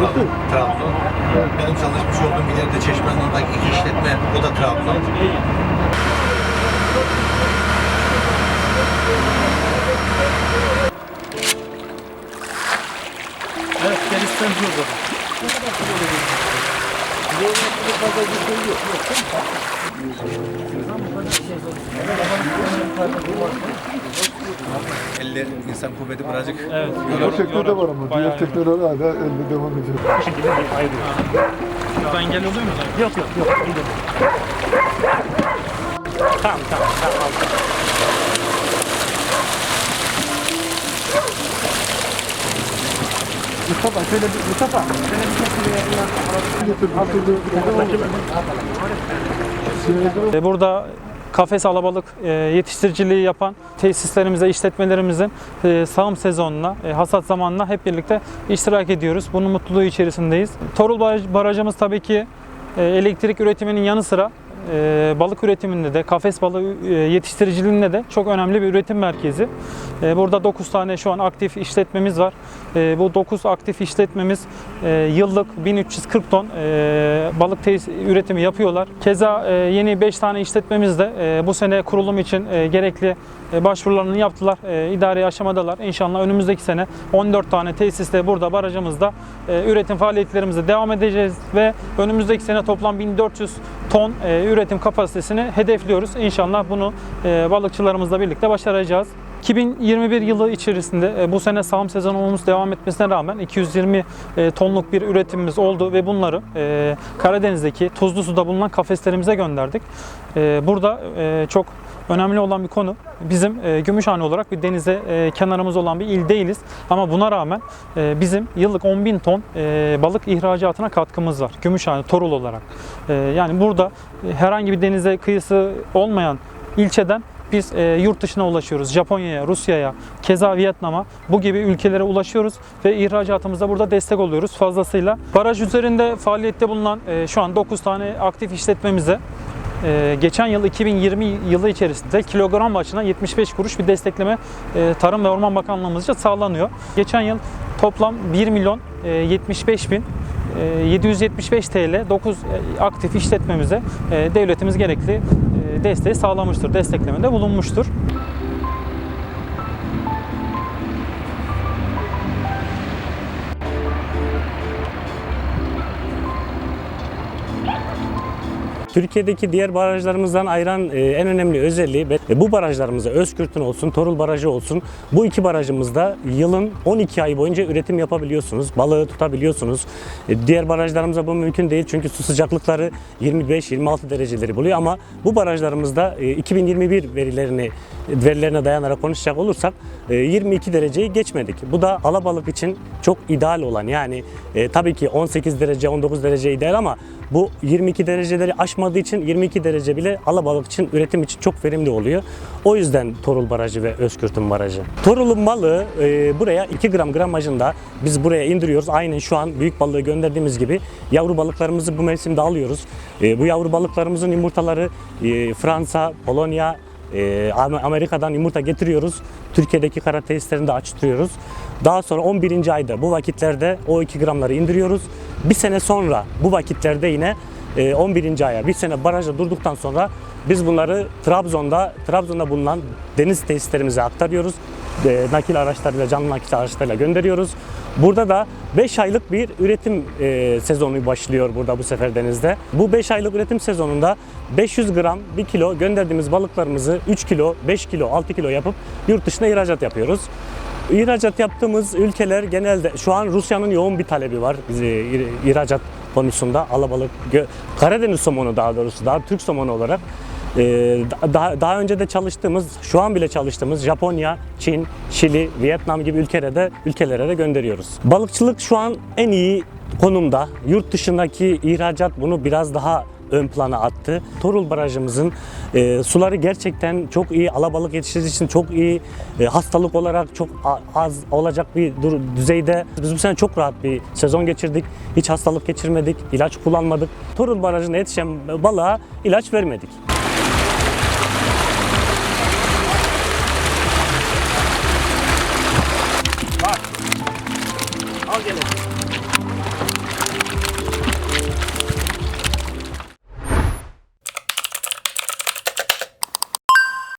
Yomralı, Trabzon. Benim çalışmış olduğum bir yerde Çeşme'nin oradaki iki işletme, o da Trabzon. Evet gel istedim burada. Eller insan kuvveti birazcık Evet. Diğer sektörde var ama diğer sektörler hala elde devam ediyor. Bu şekilde bir ayrılıyor. Burada engel oluyor mu zaten? Yok yok yok. Engel. Tamam tamam tamam. Mustafa şöyle bir Mustafa. Şöyle bir şekilde Getir, Burada kafes alabalık e, yetiştiriciliği yapan tesislerimize, işletmelerimizin e, sağım sezonuna, e, hasat zamanına hep birlikte iştirak ediyoruz. Bunun mutluluğu içerisindeyiz. Torul Baraj- Barajımız tabii ki elektrik üretiminin yanı sıra e, balık üretiminde de, kafes balığı e, yetiştiriciliğinde de çok önemli bir üretim merkezi. E, Burada 9 tane şu an aktif işletmemiz var. E, Bu 9 aktif işletmemiz e, yıllık 1340 ton e, balık üretimi yapıyorlar. Keza yeni 5 tane işletmemiz de bu sene kurulum için gerekli başvurularını yaptılar. E, İdari aşamadalar. İnşallah önümüzdeki sene 14 tane tesiste burada barajımızda üretim faaliyetlerimize devam edeceğiz ve önümüzdeki sene toplam 1400 ton e, üretim kapasitesini hedefliyoruz. İnşallah bunu e, balıkçılarımızla birlikte başaracağız. 2021 yılı içerisinde e, bu sene sağım sezonumuz devam etmesine rağmen 220 e, tonluk bir üretimimiz oldu ve bunları e, Karadeniz'deki tuzlu suda bulunan kafeslerimize gönderdik. Burada çok önemli olan bir konu bizim e, Gümüşhane olarak bir denize e, kenarımız olan bir il değiliz ama buna rağmen e, bizim yıllık 10 bin ton e, balık ihracatına katkımız var Gümüşhane, Torul olarak. E, Yani burada e, herhangi bir denize kıyısı olmayan ilçeden biz e, yurt dışına ulaşıyoruz. Japonya'ya, Rusya'ya, keza Vietnam'a bu gibi ülkelere ulaşıyoruz ve ihracatımızda burada destek oluyoruz fazlasıyla. Baraj üzerinde faaliyette bulunan e, şu an 9 tane aktif işletmemize e, geçen yıl 2020 yılı içerisinde kilogram başına 75 kuruş bir destekleme e, Tarım ve Orman Bakanlığımızca sağlanıyor. Geçen yıl toplam 1 milyon e, 75 bin e, 775 TL 9 aktif işletmemize e, devletimiz gerekli desteği sağlamıştır, desteklemede bulunmuştur. Türkiye'deki diğer barajlarımızdan ayıran e, en önemli özelliği bu barajlarımızda Özkürtün olsun, Torul Barajı olsun bu iki barajımızda yılın 12 ay boyunca üretim yapabiliyorsunuz. Balığı tutabiliyorsunuz. E, diğer barajlarımızda bu mümkün değil çünkü su sıcaklıkları 25-26 dereceleri buluyor ama bu barajlarımızda e, 2021 verilerini verilerine dayanarak konuşacak olursak e, 22 dereceyi geçmedik. Bu da alabalık için çok ideal olan yani e, tabii ki 18 derece 19 derece ideal ama bu 22 dereceleri aşmadığı için 22 derece bile alabalık için üretim için çok verimli oluyor. O yüzden Torul Barajı ve Özkürtün Barajı. Torul'un balığı e, buraya 2 gram gramajında biz buraya indiriyoruz. Aynen şu an büyük balığı gönderdiğimiz gibi yavru balıklarımızı bu mevsimde alıyoruz. E, bu yavru balıklarımızın yumurtaları e, Fransa, Polonya, e, Am- Amerika'dan yumurta getiriyoruz. Türkiye'deki kara tesislerini de açtırıyoruz. Daha sonra 11. ayda bu vakitlerde o 2 gramları indiriyoruz. Bir sene sonra bu vakitlerde yine e, 11. aya bir sene barajda durduktan sonra biz bunları Trabzon'da Trabzon'da bulunan deniz tesislerimize aktarıyoruz. E, nakil araçlarıyla canlı nakil araçlarıyla gönderiyoruz. Burada da 5 aylık bir üretim e, sezonu başlıyor burada bu sefer denizde. Bu 5 aylık üretim sezonunda 500 gram 1 kilo gönderdiğimiz balıklarımızı 3 kilo, 5 kilo, 6 kilo yapıp yurt dışına ihracat yapıyoruz. İhracat yaptığımız ülkeler genelde şu an Rusya'nın yoğun bir talebi var bizi ihracat konusunda alabalık Karadeniz somonu daha doğrusu daha Türk somonu olarak daha, daha önce de çalıştığımız, şu an bile çalıştığımız Japonya, Çin, Şili, Vietnam gibi ülkelere de, ülkelere de gönderiyoruz. Balıkçılık şu an en iyi konumda. Yurt dışındaki ihracat bunu biraz daha ön plana attı. Torul Barajımızın e, suları gerçekten çok iyi, alabalık yetiştirici için çok iyi, e, hastalık olarak çok az olacak bir düzeyde. Biz bu sene çok rahat bir sezon geçirdik. Hiç hastalık geçirmedik, ilaç kullanmadık. Torul Barajı'nda yetişen balığa ilaç vermedik. না